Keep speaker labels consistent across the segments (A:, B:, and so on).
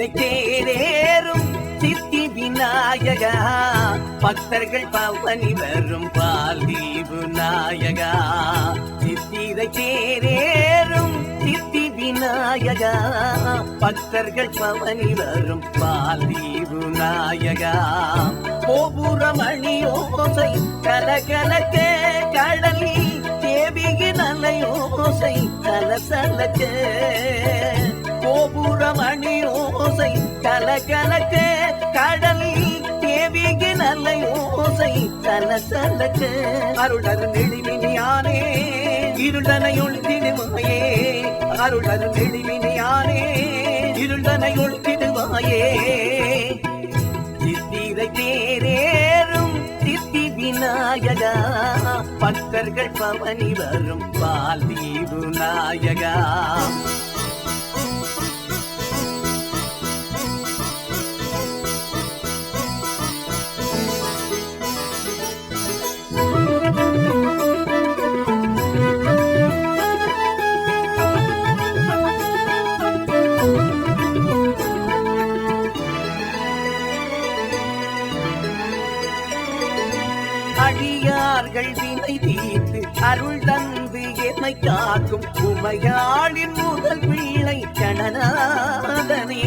A: சித்திரை சித்தி விநாயகா. பக்தர்கள் பவனி வரும் பால் தீவு நாயகா. சித்திரை தேரேறும் சித்தி விநாயகா. பக்தர்கள் பவனி வரும் பால் தீவு நாயகா. கோபுரமணி ஓசை கலகலக்க கடலில் தேவியின் அலையோசை கலசலக்க கோபுரமணி ஓசை கலகலக்க கடலில் தேவியின் அலையோசை கலசலக்க அருளர் நெளிமினியானே இருளனை ஒழுத்திடுவாயே அருளர் நெளிமினியானே இருளனை ஒழுத்திடுவாயே சித்திரை தேரேறும் சித்தி விநாயகா பக்தர்கள் பவனி வரும் பால் தீவு நாயகா. அவர்கள் வினை தீர்த்து அருள் தந்து என்னை காக்கும் உமையாளின் முதல் பிள்ளை கணநாதனே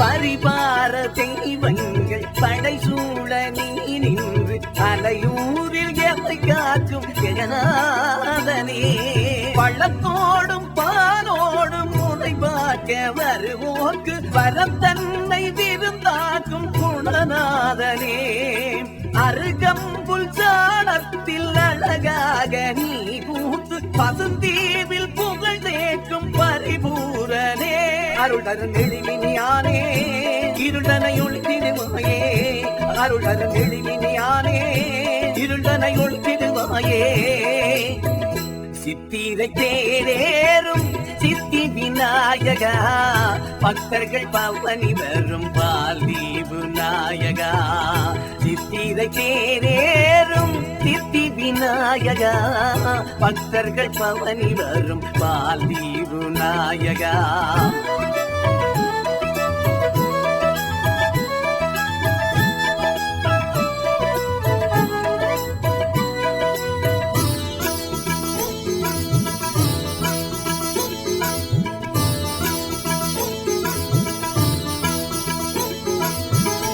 A: பரிபார தெய்வங்கள் படை சூழ நீ நின்று அலையூரில் எமை காக்கும் ஜெகநாதனே பள்ளத்தோடும் பார்க்க வருவோர்க்கு வரம் தன்னை விருந்தாக்கும் குணநாதனே. அருகம்புல் சாணத்தில் அழகாக நீ கூத்து பசுந்தீவில் புகழ் தேக்கும் பரிபூரனே அருளர் நெடுமினியானே இருளனை ஒழுத்திடுவாயே அருளர் நெடுமினியானே இருளனை ஒழுத்திடுவாயே சித்திரை தேரேறும் சித்தி விநாயகா. பக்தர்கள் பவனி வரும் பால் நாயகா சித்திரை தேரேறும் சித்தி விநாயகா. பக்தர்கள் பவனி வரும் பால் நாயகா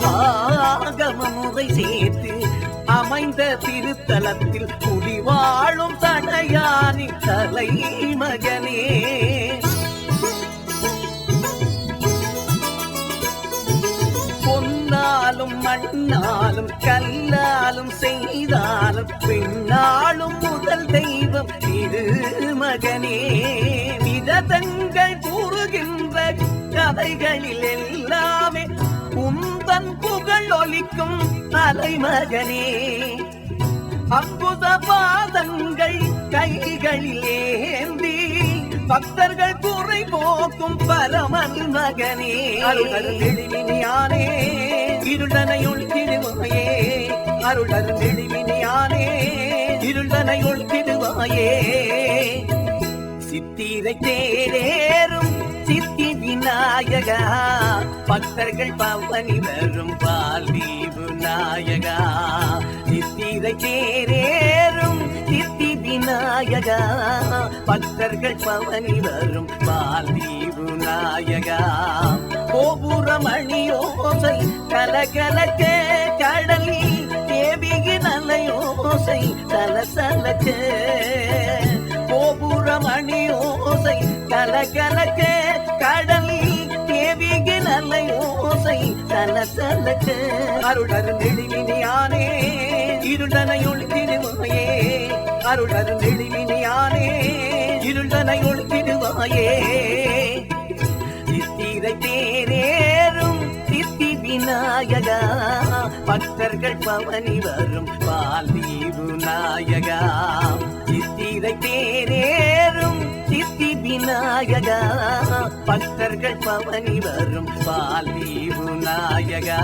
A: ஆகமமுகை சேர்த்து அமைந்த திருத்தலத்தில் குடி வாழும் தடையானி தலை மகனே பொன்னாலும் மண்ணாலும் கல்லாலும் செய்தாலும் பெண்ணாலும் முதல் தெய்வம் திரு மகனே விததங்கள் கூறுகின்ற கதைகளில் எல்லாம் உந்தன் புகழ் ஒலிக்கும் தலைமகனே அற்புத பாதங்கள் கைகளில் ஏந்தி பக்தர்கள் குறை போக்கும் பரமன் மகனே. அருளர் நெடுமினியானே இருளனை ஒழுத்திடுவாயே அருளர் நெடுமினியானே இருளனை ஒழுத்திடுவாயே சித்திரை சித்தி நாயகா. பக்தர்கள் பவனி வரும் பால் நாயகா. சித்திரை தேரேறும் சித்தி விநாயகா. பக்தர்கள் பவனி வரும் பால் நாயகா. கோபுரமணி ஓசை கலகலக்க கடலில் தேவியின் அலையோசை சலசலக்க. கோபுரமணி ஓசை கலகலக்க கடலில் தேவியின் அலையோசை சலசலக்க அருளர் நெளிமினியானே இருளனை ஒழுத்திடுவாயே அருளர் நெடுமினியானே இருளனை ஒழுத்திடுவாயே சித்திரை தேரேறும் சித்தி விநாயகா பக்தர்கள் பவனி வரும் பால் தீவு நாயகா. பவனி வரும் பால் நாயகா.